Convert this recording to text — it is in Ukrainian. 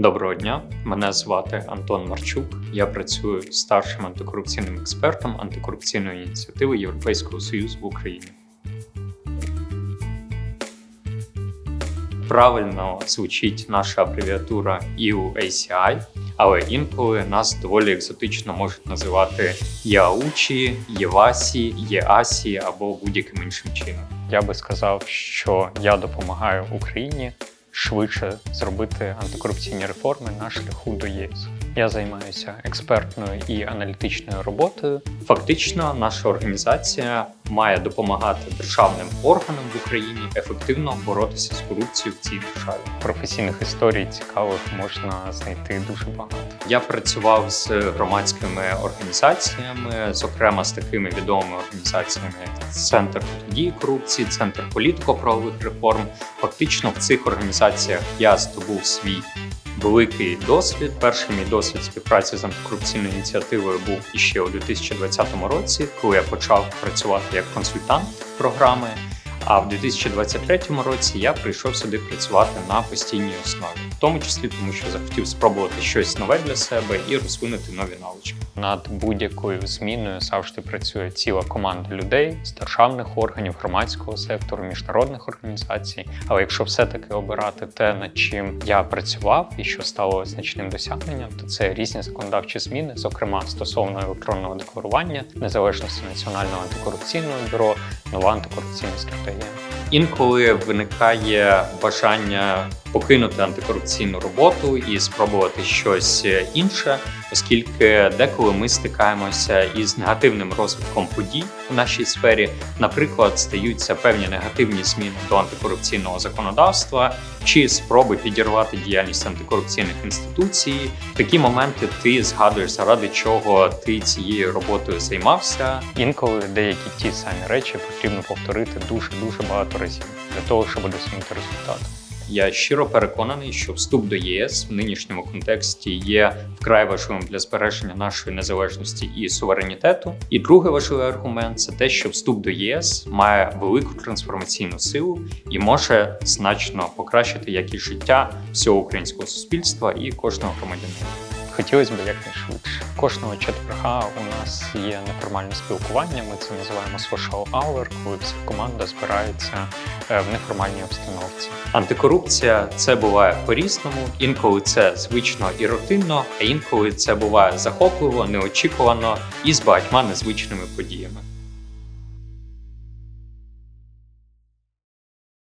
Доброго дня, мене звати Антон Марчук. Я працюю старшим антикорупційним експертом антикорупційної ініціативи Європейського Союзу в Україні. Правильно звучить наша абревіатура EUACI, але інколи нас доволі екзотично можуть називати ЄАУЧі, ЄВАСі, ЄАСі або будь-яким іншим чином. Я би сказав, що я допомагаю Україні швидше зробити антикорупційні реформи на шляху до ЄС. Я займаюся експертною і аналітичною роботою. Фактично, наша організація має допомагати державним органам в Україні ефективно боротися з корупцією в цій державі. Професійних історій цікавих можна знайти дуже багато. Я працював з громадськими організаціями, зокрема з такими відомими організаціями, як Центр протидії корупції, Центр політико-правових реформ. Фактично, в цих організаціях я здобув свій великий досвід. Перший мій досвід співпраці з антикорупційною ініціативою був іще у 2020 році, коли я почав працювати як консультант програми. А в 2023 році я прийшов сюди працювати на постійній основі, в тому числі тому, що захотів спробувати щось нове для себе і розвинути нові навички. Над будь-якою зміною завжди працює ціла команда людей з державних органів, громадського сектору, міжнародних організацій. Але якщо все-таки обирати те, над чим я працював і що стало значним досягненням, то це різні законодавчі зміни, зокрема стосовно електронного декларування, незалежності національного антикорупційного бюро, нова антикорупційна стратегія. Інколи виникає бажання покинути антикорупційну роботу і спробувати щось інше, оскільки деколи ми стикаємося із негативним розвитком подій у нашій сфері. Наприклад, стаються певні негативні зміни до антикорупційного законодавства чи спроби підірвати діяльність антикорупційних інституцій. Такі моменти ти згадуєш, заради чого ти цією роботою займався. Інколи деякі ті самі речі потрібно повторити дуже дуже багато разів для того, щоб досягнути результату. Я щиро переконаний, що вступ до ЄС в нинішньому контексті є вкрай важливим для збереження нашої незалежності і суверенітету. І другий важливий аргумент це те, що вступ до ЄС має велику трансформаційну силу і може значно покращити якість життя всього українського суспільства і кожного громадянина. Хотілося б якнайшвидше. Кожного четверга у нас є неформальне спілкування. Ми це називаємо social hour, коли вся команда збирається е, в неформальній обстановці. Антикорупція це буває по-різному. Інколи це звично і рутинно, а інколи це буває захопливо, неочікувано і з багатьма незвичними подіями.